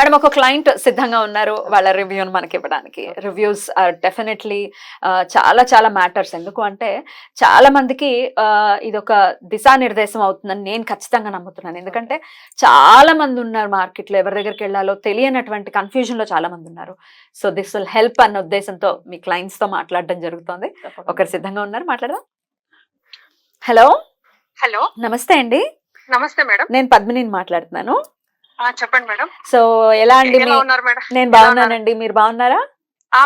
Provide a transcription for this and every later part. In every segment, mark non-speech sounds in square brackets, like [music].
Madam ఒక client సిద్ధంగా ఉన్నారు వాళ్ళ రివ్యూని మనకి ఇవ్వడానికి. రివ్యూస్ ఆర్ డెఫినెట్లీ చాలా చాలా మ్యాటర్స్ ఎందుకు అంటే చాలా మందికి ఆ, ఇదొక దిశానిర్దేశం అవుతుందని నేను ఖచ్చితంగా నమ్ముతున్నాను. ఎందుకంటే చాలా మంది ఉన్నారు మార్కెట్లో. ఎవరి దగ్గరికి వెళ్ళాలో తెలియనటువంటి కన్ఫ్యూజన్లో చాలా మంది ఉన్నారు. సో దిస్ విల్ హెల్ప్ అన్న ఉద్దేశంతో మీ క్లయింట్స్తో మాట్లాడడం జరుగుతుంది. ఒకరు సిద్ధంగా ఉన్నారు మాట్లాడదాం. హలో హలో నమస్తే అండి. నమస్తే మేడం. నేను పద్మినిని మాట్లాడుతున్నాను. చెప్పండి మేడం. సో ఎలా అండి నేను బాగున్నానండి. మీరు బాగున్నారా?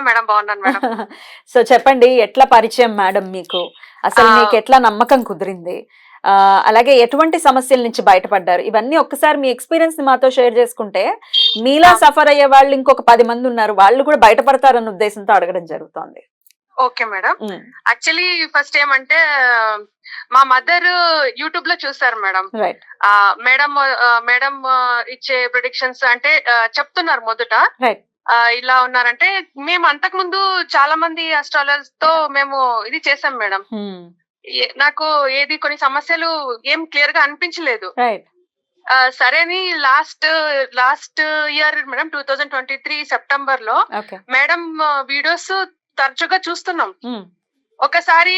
మేడం బాగున్నాను మేడం. [laughs] సో చెప్పండి ఎట్లా పరిచయం మేడం మీకు? అసలు మీకు ఎట్లా నమ్మకం కుదిరింది? ఆ, అలాగే ఎటువంటి సమస్యల నుంచి బయటపడ్డారు? ఇవన్నీ ఒక్కసారి మీ ఎక్స్పీరియన్స్ని మాతో షేర్ చేసుకుంటే మీలా. సఫర్ అయ్యే వాళ్ళు ఇంకొక పది మంది ఉన్నారు. వాళ్ళు కూడా బయటపడతారన్న ఉద్దేశంతో అడగడం జరుగుతోంది. Okay madam. యాక్చువల్లీ ఫస్ట్ ఏమంటే మా మదర్ యూట్యూబ్లో చూసారు మేడం మేడం మేడం ఇచ్చే ప్రొడిక్షన్స్ అంటే చెప్తున్నారు మొదట. ఇలా ఉన్నారంటే మేము అంతకు ముందు చాలా మంది అస్ట్రాలజర్స్తో మేము ఇది చేసాం మేడం. ఏ- నాకు ఏది కొన్ని సమస్యలు ఏం క్లియర్గా అనిపించలేదు. సరే అని last last year madam two thousand twenty three సెప్టెంబర్లో మేడం వీడియోస్ తరచుగా చూస్తున్నాం. ఒకసారి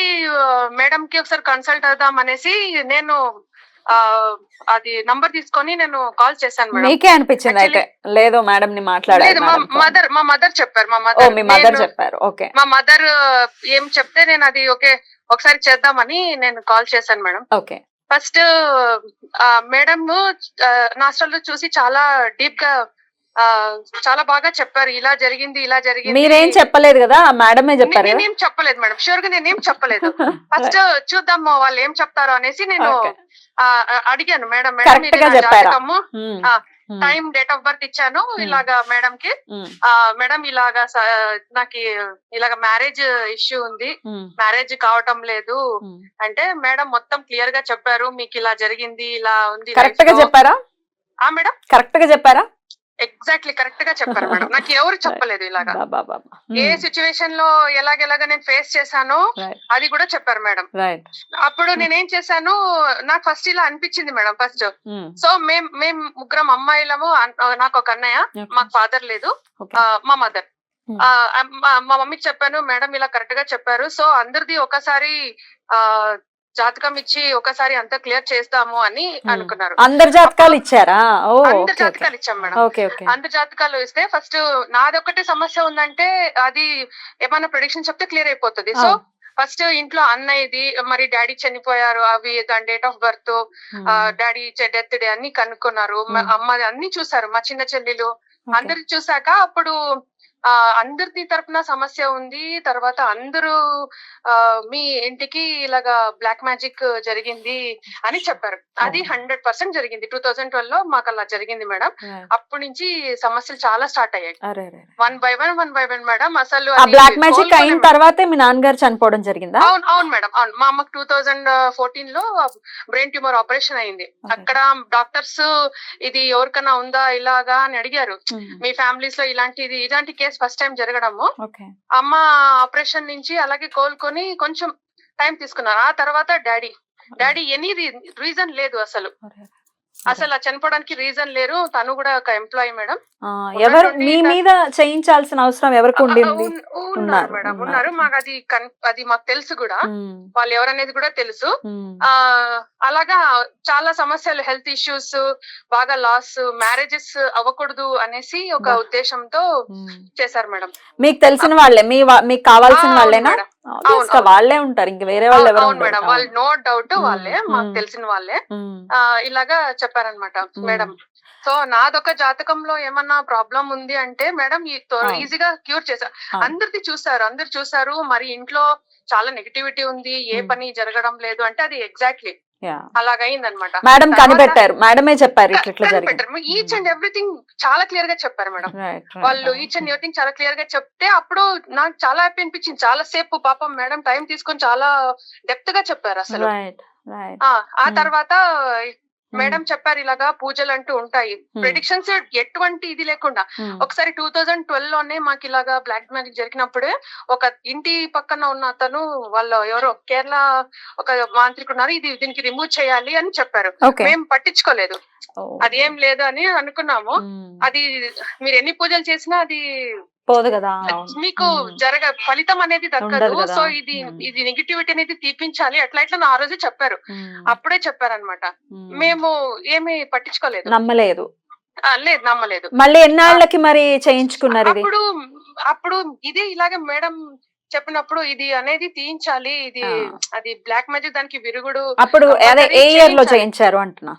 మేడం కి ఒకసారి కన్సల్ట్ అవుదాం అనేసి నేను అది నంబర్ తీసుకొని నేను కాల్ చేశాను మేడం. మీకే అనిపించింది అయితే? లేదు మేడం ని మా. మదర్ మా మదర్ చెప్పారు మా మదర్ మీ మదర్ చెప్పారు. ఓకే. మా మదర్ ఏం చెప్తే నేను అది ఓకే ఒకసారి చేద్దామని నేను కాల్ చేశాను మేడం. ఓకే. ఫస్ట్ మేడం నాస్టల్లో చూసి చాలా డీప్గా చాలా బాగా చెప్పారు. ఇలా జరిగింది ఇలా జరిగింది. మీరేం చెప్పలేదు కదా? మేడమే చెప్పారు నేనేం చెప్పలేదు మేడం. షూర్గా నేనేం చెప్పలేదు. ఫస్ట్ చూద్దాం వాళ్ళు ఏం చెప్తారో అనేసి నేను అడిగాను మేడం. మేడం? జాతకము టైం డేట్ ఆఫ్ బర్త్ ఇచ్చాను ఇలాగా మేడం కి మేడం ఇలాగా నాకు ఇలాగ మ్యారేజ్ ఇష్యూ ఉంది. మ్యారేజ్ కావటం లేదు. అంటే మేడం మొత్తం క్లియర్గా చెప్పారు. మీకు ఇలా జరిగింది ఇలా ఉంది కరెక్ట్గా. చెప్పారా? ఆ మేడం? కరెక్ట్గా చెప్పారా? ఎగ్జాక్ట్లీ కరెక్ట్గా చెప్పారు మేడం. నాకు ఎవరు [laughs] చెప్పలేదు ఇలాగా. ఏ సిచ్యువేషన్లో ఎలాగెలాగ నేను ఫేస్ చేశానో అది కూడా చెప్పారు మేడం. అప్పుడు నేనేం చేశాను నాకు ఫస్ట్ ఇలా అనిపించింది మేడం ఫస్ట్ సో మేం మేం ముగ్గురం అమ్మాయిలము నాకు ఒక అన్నయ్య మాకు ఫాదర్ లేదు మా మదర్ Hmm. మా మమ్మీకి చెప్పాను మేడం ఇలా కరెక్ట్గా చెప్పారు. సో అందరిది ఒకసారి ఆ జాతకం ఇచ్చి ఒకసారి అంతా క్లియర్ చేస్తాము అని Hmm. అనుకున్నారు. అందరి జాతకాలు ఇచ్చారా? అందరి జాతకాలు ఇచ్చాం మేడం. అందరి జాతకాలు ఇస్తే ఫస్ట్ నాదొక్కటే సమస్య ఉందంటే అది ఏమైనా ప్రొడిక్షన్ చెప్తే క్లియర్ అయిపోతుంది. సో ఫస్ట్ ఇంట్లో అన్నయ్యది మరి డాడీ చనిపోయారు అవి దాని date of birth daddy death day అన్ని కనుక్కున్నారు. Hmm. అమ్మది అన్ని చూసారు మా చిన్న చెల్లెలు. అందరి చూసాక అప్పుడు ఆ అందరిది తరపున సమస్య ఉంది. తర్వాత అందరూ ఆ మీ ఇంటికి ఇలాగా బ్లాక్ మ్యాజిక్ జరిగింది అని చెప్పారు. అది. హండ్రెడ్ పర్సెంట్ జరిగింది. టూ థౌజండ్ ట్వెల్వ్లో మాకు అలా జరిగింది మేడం. అప్పటి నుంచి సమస్యలు చాలా స్టార్ట్ అయ్యాయి. One by one one by one madam. అసలు బ్లాక్ మ్యాజిక్ అయిన. తర్వాతే మీ నాన్నగారు చనిపోవడం జరిగిందా? అవును అవును మేడం. అవును. మా అమ్మకి టూ థౌజండ్ ఫోర్టీన్లో బ్రెయిన్ ట్యూమర్ ఆపరేషన్ అయింది. అక్కడ డాక్టర్స్ ఇది ఎవరికైనా ఉందా ఇలాగా అని అడిగారు. మీ ఫ్యామిలీస్లో ఇలాంటిది ఇలాంటి కేసు ఫస్ట్ టైం జరగడము. అమ్మ ఆపరేషన్ నుంచి అలాగే కోలుకొని కొంచెం టైం తీసుకున్నారు. ఆ తర్వాత డాడీ. డాడీ ఎనీ రీజన్ లేదు అసలు. అసలు ఆ చనిపోవడానికి రీజన్ లేరు. తను కూడా ఒక ఎంప్లాయీ మేడం. ఎవరు మీ మీద చేయించాల్సిన అవసరం ఎవరికి ఉండింది? ఉన్- ఉన్నారు మేడం ఉన్నారు. మాకు అది అది మాకు తెలుసు కూడా. వాళ్ళు ఎవరనేది కూడా తెలుసు. ఆ అలాగా చాలా సమస్యలు హెల్త్ ఇష్యూస్ బాగా లాస్ మ్యారేజెస్ అవ్వకూడదు అనేసి ఒక. ఉద్దేశంతో. చేశారు మేడం మీకు తెలిసిన వాళ్ళే మీ మీకు కావాల్సిన వాళ్ళేనా. వాళ్ళే ఉంటారు ఇంక వేరే వాళ్ళు ఎవరు అవును మేడం వాళ్ళు నో డౌట్ వాళ్ళే మాకు. తెలిసిన వాళ్ళే ఇలాగా చెప్పారనమాట. మేడం సో నాదొక జాతకంలో ఏమన్నా ప్రాబ్లం ఉంది అంటే మేడం. ఈజీగా క్యూర్ చేశారు. అందరిది చూసారు అందరు చూసారు మరి ఇంట్లో చాలా నెగిటివిటీ ఉంది ఏ. పని జరగడం లేదు అంటే అది ఎగ్జాక్ట్లీ యా అలాగైంది అనమాట మేడం కనిపెట్టారు మేడమే చెప్పారు ఇట్లా జరిగింది ఈచ్ అండ్ ఎవ్రీథింగ్ చాలా క్లియర్గా చెప్పారు మేడం. వాళ్ళు ఈచ్ అండ్ ఎవ్రీథింగ్ చాలా క్లియర్గా చెప్తే అప్పుడు నాకు చాలా హ్యాపీ అనిపించింది చాలా సేపు పాపం మేడం టైం తీసుకొని చాలా డెప్త్గా చెప్పారు అసలు. ఆ Hmm. తర్వాత. మేడం చెప్పారు ఇలాగా పూజలు అంటూ ఉంటాయి Hmm. ప్రెడిక్షన్స్ ఎటువంటి ఇది లేకుండా Hmm. ఒకసారి టూ థౌజండ్ ట్వెల్వ్లోనే మాకు ఇలాగా బ్లాక్ మ్యాజిక్ జరిగినప్పుడు ఒక ఇంటి పక్కన ఉన్న అతను వాళ్ళు ఎవరో కేరళ ఒక మాంత్రికుడు ఉన్నారు ఇది దీనికి రిమూవ్ చేయాలి అని చెప్పారు. మేము పట్టించుకోలేదు Oh. అది ఏం లేదు అని అనుకున్నాము Hmm. అది మీరు ఎన్ని పూజలు చేసినా అది పోదు కదా మీకు. జరగ ఫలితం అనేది దక్కదు కదా. సో ఇది. ఇది నెగిటివిటీ అనేది తీపించాలి అట్లా ఇట్లా ఆ రోజు చెప్పారు. అప్పుడే చెప్పారనమాట. మేము ఏమి పట్టించుకోలేదు నమ్మలేదు లేదు నమ్మలేదు మళ్ళీ ఎన్నాళ్ళకి మరి చేయించుకున్నారు అప్పుడు అప్పుడు ఇది ఇలాగే మేడం చెప్పినప్పుడు ఇది అనేది తీయించాలి ఇది. అది బ్లాక్ మ్యాజిక్ దానికి విరుగుడు అప్పుడు అదే ఏ ఇయర్లో. చేయించారు అంటున్నా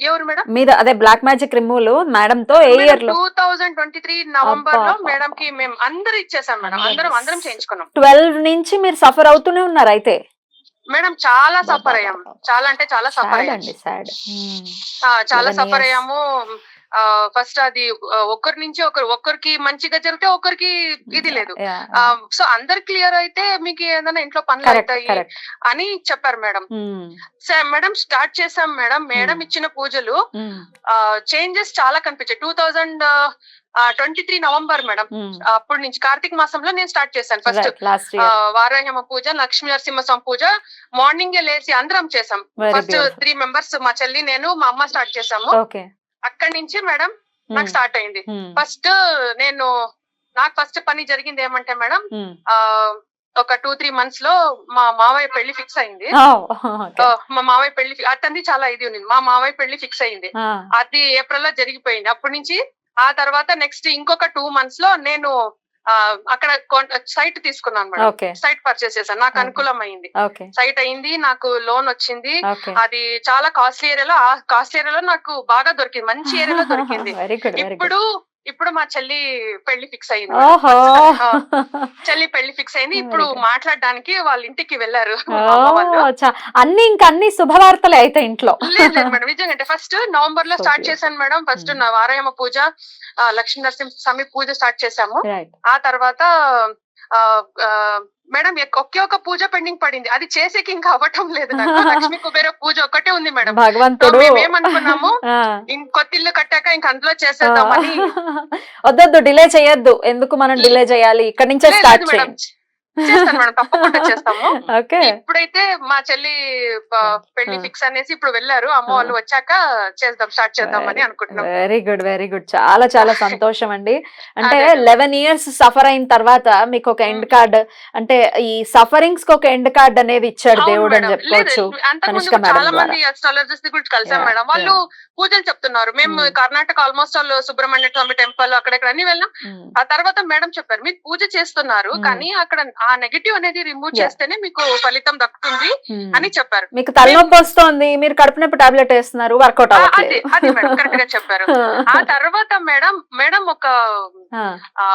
ఎవరు మేడం? మీద అదే బ్లాక్ మ్యాజిక్ రిమూవల్ మేడం తో ఏ ఇయర్లో? టూ థౌజండ్ ట్వంటీ త్రీ నవంబర్లో మేడం కి మేము అందరూ ఇచ్చేసాం మేడం. అందరూ. అందరం చేయించుకున్నాం. ట్వెల్వ్ నుంచి మీరు సఫర్ అవుతూనే ఉన్నారు అయితే. మేడం చాలా సఫర్ అబ్బా, అయ్యాం. అబ్బా. చాలా అంటే చాలా సఫర్ సాడ్ అయ్యాం. అండి సాడ్ ఆ, చాలా 11 సఫర్. అయ్యాము. ఫస్ట్ అది ఒకరి నుంచి ఒకరు ఒకరికి మంచిగా జరిగితే ఒకరికి ఇది లేదు. సో అందరు క్లియర్ అయితే మీకు ఏదైనా ఇంట్లో పనులు అవుతాయి అని చెప్పారు మేడం. మేడం స్టార్ట్ చేసాం మేడం. Madam Hmm. ఇచ్చిన పూజలు చేంజెస్ చాలా కనిపించాయి. Two thousand twenty three November madam. అప్పటి నుంచి కార్తీక మాసంలో నేను స్టార్ట్ చేశాను ఫస్ట్. వారాహ్యమ పూజ లక్ష్మీ నరసింహస్వామి పూజ మార్నింగ్ లేసి అందరం చేసాం ఫస్ట్ త్రీ మెంబర్స్ మా చెల్లి నేను మా అమ్మ స్టార్ట్ చేసాము అక్కడి నుంచి మేడం నాకు స్టార్ట్ అయింది. ఫస్ట్ నేను నాకు ఫస్ట్ పని జరిగింది ఏమంటే మేడం ఆ ఒక టూ త్రీ మంత్స్లో మా మావయ్య పెళ్ళి ఫిక్స్ అయింది. మా మావయ్య పెళ్ళి అతనిది చాలా ఇది ఉంది మా మావయ్య పెళ్ళి ఫిక్స్ అయింది. అది ఏప్రిల్లో జరిగిపోయింది. అప్పటి నుంచి ఆ తర్వాత నెక్స్ట్ ఇంకొక టూ మంత్స్లో నేను అక్కడ సైట్ తీసుకున్నాను మేడం. సైట్ పర్చేస్ చేశాను. నాకు. అనుకూలం అయింది సైట్ అయింది నాకు లోన్ వచ్చింది. అది చాలా కాస్ట్లీ ఏరియాలో ఆ కాస్ట్లీ ఏరియాలో నాకు బాగా దొరికింది. మంచి ఏరియాలో దొరికింది. [laughs] ఇప్పుడు ఇప్పుడు మా చెల్లి పెళ్ళి ఫిక్స్ అయింది. చెల్లి పెళ్ళి ఫిక్స్ అయింది. ఇప్పుడు Very good. మాట్లాడడానికి వాళ్ళ ఇంటికి వెళ్ళారు చా- అన్ని ఇంక అన్ని శుభవార్తలే అయితే ఇంట్లో. లేదు లేదు మేడం. నిజంగా అంటే ఫస్ట్ నవంబర్లో స్టార్ట్. చేశాను మేడం. First Hmm. నా వారాయమ పూజ లక్ష్మీ నరసింహ స్వామి పూజ స్టార్ట్ చేశాము. ఆ తర్వాత మేడం ఒకే ఒక పూజ పెండింగ్ పడింది. అది చేసేకి ఇంకా అవ్వటం లేదు నాకు. [laughs] లక్ష్మీ కుబేర పూజ ఒకటే ఉంది మేడం. భగవంతుడు మేమేమనుకున్నాము ఆ, కొత్త ఇల్లు కట్టాక ఇంక అందులో చేసేద్దామని [laughs] వద్దొద్దు డిలే చేయొద్దు. ఎందుకు మనం డిలే చేయాలి? ఇక్కడ నుంచే స్టార్ట్ చేయండి చేస్తాను మేడం తప్పకుండా [laughs] చేస్తాము. ఇప్పుడైతే మా చెల్లి పెళ్ళి. ఫిక్స్ అనేసి ఇప్పుడు వెళ్ళారు. అమ్మ వాళ్ళు వచ్చాక చేద్దాం స్టార్ట్ చేద్దామని అనుకుంటున్నాం. వెరీ గుడ్ వెరీ గుడ్ చాలా చాలా సంతోషం అండి. [laughs] అంటే. లెవెన్ ఇయర్స్ సఫర్ అయిన తర్వాత మీకు ఒక ఎండ్ కార్డ్ అంటే ఈ సఫరింగ్స్కి ఒక ఎండ్ కార్డ్ అనేది ఇచ్చాడు దేవుడు అని. చెప్పుకోవచ్చు మేడం చాలా. మంది అస్ట్రాలజిస్ట్ గురించి కలిసాం మేడం. వాళ్ళు పూజలు చెప్తున్నారు. మేము Hmm. కర్ణాటక ఆల్మోస్ట్ వాళ్ళు సుబ్రహ్మణ్య స్వామి టెంపుల్ అక్కడెక్కడ అన్ని వెళ్ళాం. ఉమ్, ఆ తర్వాత మేడం చెప్పారు మీరు పూజ చేస్తున్నారు Hmm. కానీ అక్కడ ఆ నెగటివ్ అనేది రిమూవ్. చేస్తేనే మీకు ఫలితం దక్కుతుంది ఉమ్. అని చెప్పారు. మీకు తలనొప్పి వస్తోంది మీరు కడుపు నొప్పి టాబ్లెట్ వేస్తున్నారు వర్కౌట్ అదే అదే మేడం కరెక్ట్గా చెప్పారు. [laughs] ఆ తర్వాత మేడం మేడం ఒక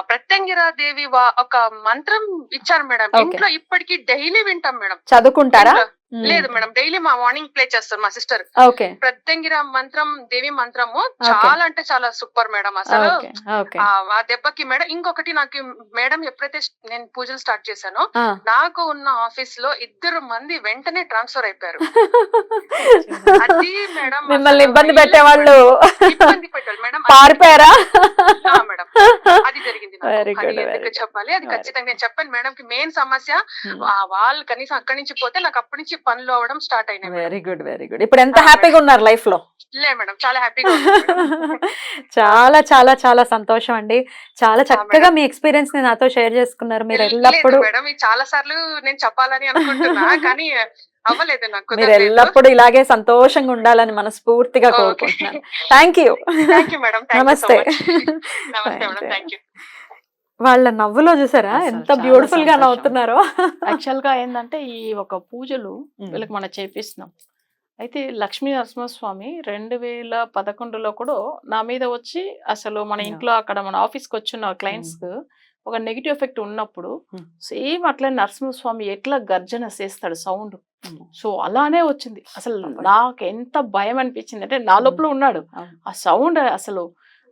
ప్రత్యంగిరా దేవి ఒక మంత్రం ఇచ్చారు మేడం. ఇంట్లో ఇప్పటికి డైలీ వింటాం మేడం. చదువుకుంటారా? లేదు మేడం డైలీ మా మార్నింగ్ ప్లే చేస్తారు మా సిస్టర్. ఓకే. ప్రత్యంగిర మంత్రం దేవి మంత్రము చాలా అంటే చాలా సూపర్ మేడం అసలు. ఆ దెబ్బకి మేడం ఇంకొకటి నాకు మేడం ఎప్పుడైతే నేను పూజలు స్టార్ట్ చేశానో. నాకు ఉన్న ఆఫీస్లో ఇద్దరు మంది వెంటనే ట్రాన్స్ఫర్ అయిపోయారు. [laughs] అది మేడం మిమ్మల్ని ఇబ్బంది పెట్టేవాళ్ళు. ఇబ్బంది పెట్టారు. మేడం [laughs] పారిపోయారా? మేడం. అది జరిగింది. చెప్పాలి? అది ఖచ్చితంగా నేను చెప్పాను. మేడం కి మెయిన్ సమస్య వాళ్ళు కనీసం అక్కడి నుంచి పోతే నాకు అప్పటి నుంచి పనులు అవ్వడం స్టార్ట్ అయినాయి. వెరీ గుడ్ వెరీ గుడ్ ఇప్పుడు ఎంత హ్యాపీగా ఉన్నారు లైఫ్లో? లే మేడం చాలా హ్యాపీగా [laughs] చాలా చాలా చాలా సంతోషం అండి. చాలా చక్కగా మీ ఎక్స్పీరియన్స్ని నాతో షేర్ చేసుకున్నారు. మీరు ఎల్లప్పుడూ మేడం చాలా సార్లు నేను చెప్పాలని అనుకుంటున్నా [laughs] కానీ అవ్వలేదు నాకు మీరు. ఎల్లప్పుడూ ఇలాగే సంతోషంగా ఉండాలని మనస్ఫూర్తిగా. కోరుకుంటున్నాను. థ్యాంక్ యూ నమస్తే. నమస్తే వాళ్ళ నవ్వులో చూసారా ఎంత బ్యూటిఫుల్గా. నవ్వుతున్నారో యాక్చువల్గా ఏంటంటే ఈ ఒక పూజలు వీళ్ళకి మనం చేపిస్తున్నాం అయితే లక్ష్మీ నరసింహస్వామి రెండు వేల పదకొండులో కూడా నా మీద వచ్చి అసలు మన. ఇంట్లో అక్కడ మన ఆఫీస్కి వచ్చిన క్లయింట్స్ ఒక నెగిటివ్ ఎఫెక్ట్ ఉన్నప్పుడు. సేమ్ అట్లా నరసింహస్వామి ఎట్లా గర్జన చేస్తాడు సౌండ్. సో అలానే వచ్చింది అసలు. నాకు ఎంత భయం అనిపించింది అంటే నా లోపల ఉన్నాడు. ఆ సౌండ్ అసలు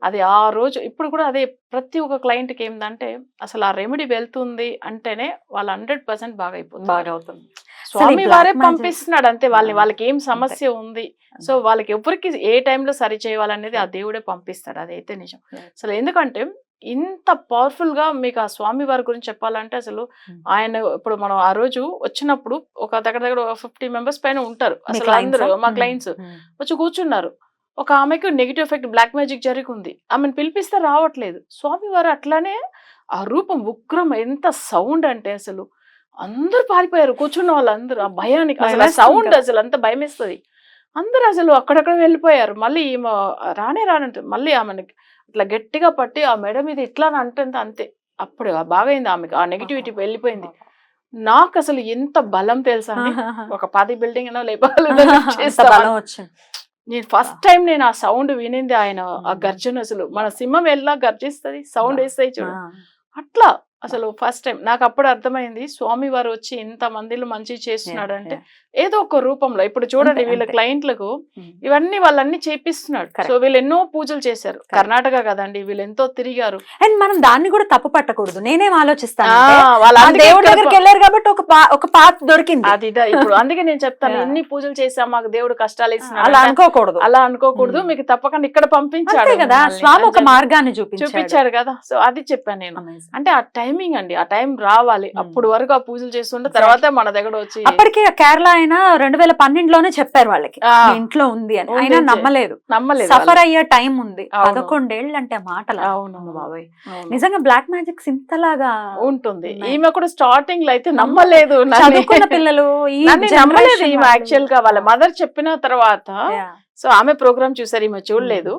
అది ఆ రోజు ఇప్పుడు కూడా అదే ప్రతి ఒక్క client కి ఏంటంటే అసలు ఆ రెమెడీ వెళ్తుంది అంటేనే వాళ్ళు హండ్రెడ్ పర్సెంట్ బాగా అయిపోతుంది బాగా అవుతుంది స్వామి వారే పంపిస్తున్నాడు అంతే వాళ్ళని వాళ్ళకి ఏం సమస్య ఉంది. సో వాళ్ళకి ఎవరికి ఏ టైంలో సరి చేయాలనేది ఆ దేవుడే పంపిస్తాడు అదైతే నిజం. అసలు ఎందుకంటే ఇంత పవర్ఫుల్గా మీకు ఆ స్వామి వారి గురించి చెప్పాలంటే అసలు. ఆయన ఇప్పుడు మనం ఆ రోజు వచ్చినప్పుడు ఒక దగ్గర దగ్గర ఫిఫ్టీ మెంబర్స్ పైన ఉంటారు. అసలు అందరూ? మా క్లయింట్స్. వచ్చి కూర్చున్నారు. ఒక ఆమెకు నెగిటివ్ ఎఫెక్ట్ బ్లాక్ మ్యాజిక్ జరిగింది. ఆమెను పిలిపిస్తే రావట్లేదు. స్వామి వారు అట్లానే ఆ రూపం ఉగ్రం ఎంత సౌండ్ అంటే అసలు. అందరూ పారిపోయారు. కూర్చున్న వాళ్ళందరూ ఆ భయానికి అసలు సౌండ్. అసలు అంత భయమేస్తుంది. అందరూ అసలు అక్కడక్కడ వెళ్ళిపోయారు. మళ్ళీ ఈమె రానే రానంటే మళ్ళీ ఆమెను ఇట్లా గట్టిగా పట్టి ఆ మెడ మీద ఇట్లా అని అంటుంది అంతే. అప్పుడు బాగా అయింది ఆమెకి. ఆ నెగిటివిటీ వెళ్ళిపోయింది. నాకు అసలు ఎంత బలం తెలుసా ఒక పది బిల్డింగ్ అయినా లేపాలి [laughs] నేను ఫస్ట్ టైం నేను ఆ సౌండ్ వినింది ఆయన ఆ. గర్జన అసలు. మన సింహం ఎలా గర్జిస్తుంది? సౌండ్. వేస్తాయి చూడు. అట్లా అసలు ఫస్ట్ టైం. నాకు అప్పుడు అర్థమైంది స్వామి వారు వచ్చి ఇంత మందిలో మంచి చేస్తున్నాడు అంటే ఏదో ఒక రూపంలో ఇప్పుడు చూడండి వీళ్ళ. క్లయింట్లకు. ఇవన్నీ వాళ్ళన్ని చేపిస్తున్నాడు. సో వీళ్ళు ఎన్నో పూజలు చేశారు. కర్ణాటక కదండి వీళ్ళు ఎంతో తిరిగారు అండ్ మనం దాన్ని కూడా తప్పు పట్టకూడదు నేనేం ఆలోచిస్తాను దేవుడి దగ్గరికి వెళ్ళారు కాబట్టి ఒక పా- ఒక పాత్ దొరికింది అది ఇప్పుడు అందుకే నేను చెప్తాను. [laughs] ఎన్ని పూజలు చేసాం మాకు దేవుడు కష్టాలు ఇస్తున్నాడు అలా అనుకోకూడదు అలా అనుకోకూడదు. మీకు తప్పకుండా ఇక్కడ పంపించాడు కదా స్వామి ఒక మార్గాన్ని చూపించాడు కదా సో అది చెప్పాను నేను. అంటే ఆ టైమింగ్ అండి ఆ టైం రావాలి. అప్పుడు వరకు ఆ పూజలు చేస్తుంటే తర్వాత మన దగ్గర వచ్చి అప్పటికే కేరళ ఆయన రెండు వేల పన్నెండులోనే చెప్పారు వాళ్ళకి ఇంట్లో ఉంది అని అని నమ్మలేదు నమ్మలేదు సఫర్. అయ్యే టైం ఉంది. పదకొండేళ్ళు అంటే మాటలు అవును, బాబోయ్. నిజంగా బ్లాక్ మ్యాజిక్స్ ఇంతలాగా ఉంటుంది. ఈమె కూడా స్టార్టింగ్లో అయితే నమ్మ- నమ్మలేదు. చదువుకున్న పిల్లలు. యాక్చువల్గా వాళ్ళ మదర్ చెప్పిన తర్వాత. సో ఆమె ప్రోగ్రామ్ చూసారు ఈమె చూడలేదు.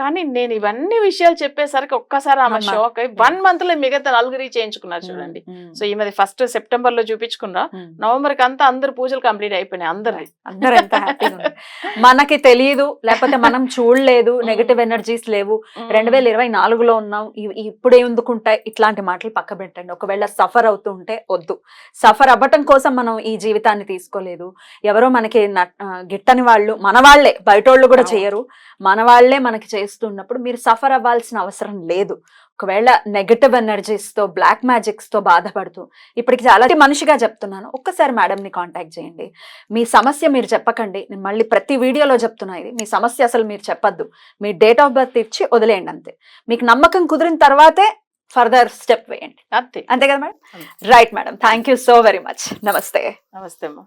కానీ నేను ఇవన్నీ విషయాలు చెప్పేసరికి ఒక్కసారి ఆమె షాక్ అయ్యి వన్ మంత్లో మిగతా నలుగురి చేయించుకున్నారు చూడండి. సో ఈమెది ఫస్ట్ సెప్టెంబర్లో చూపించుకున్నా. నవంబర్కి అంతా అందరు పూజలు కంప్లీట్ అయిపోయినాయి అందరి. [laughs] మనకి తెలియదు లేకపోతే మనం చూడలేదు నెగటివ్ ఎనర్జీస్ లేవు. రెండు వేల ఇరవై నాలుగులో ఉన్నాం ఇప్పుడు ఎందుకుంటాయి ఇట్లాంటి మాటలు పక్క పెట్టండి. ఒకవేళ సఫర్ అవుతూ ఉంటే వద్దు. సఫర్ అవ్వటం కోసం మనం ఈ జీవితాన్ని తీసుకోలేదు. ఎవరో మనకి గిట్టని వాళ్ళు మన వాళ్ళే బయటోళ్ళు కూడా. చేయరు. మన వాళ్ళే మనకి చేస్తున్నప్పుడు మీరు సఫర్ అవ్వాల్సిన అవసరం లేదు. ఒకవేళ నెగటివ్ ఎనర్జీస్తో బ్లాక్ మ్యాజిక్స్తో బాధపడుతూ ఇప్పటికి చాలా మనిషిగా చెప్తున్నాను. ఒక్కసారి మేడం ని కాంటాక్ట్ చేయండి. మీ సమస్య మీరు చెప్పకండి. నేను మళ్ళీ ప్రతి వీడియోలో చెప్తున్నా ఇది. మీ సమస్య అసలు మీరు చెప్పొద్దు. మీ డేట్ ఆఫ్ బర్త్ ఇచ్చి వదిలేయండి అంతే. మీకు నమ్మకం కుదిరిన తర్వాతే ఫర్దర్ స్టెప్ వేయండి. అంతే. అంతే కదా madam. Right madam thank you so very much నమస్తే. నమస్తే అమ్మా.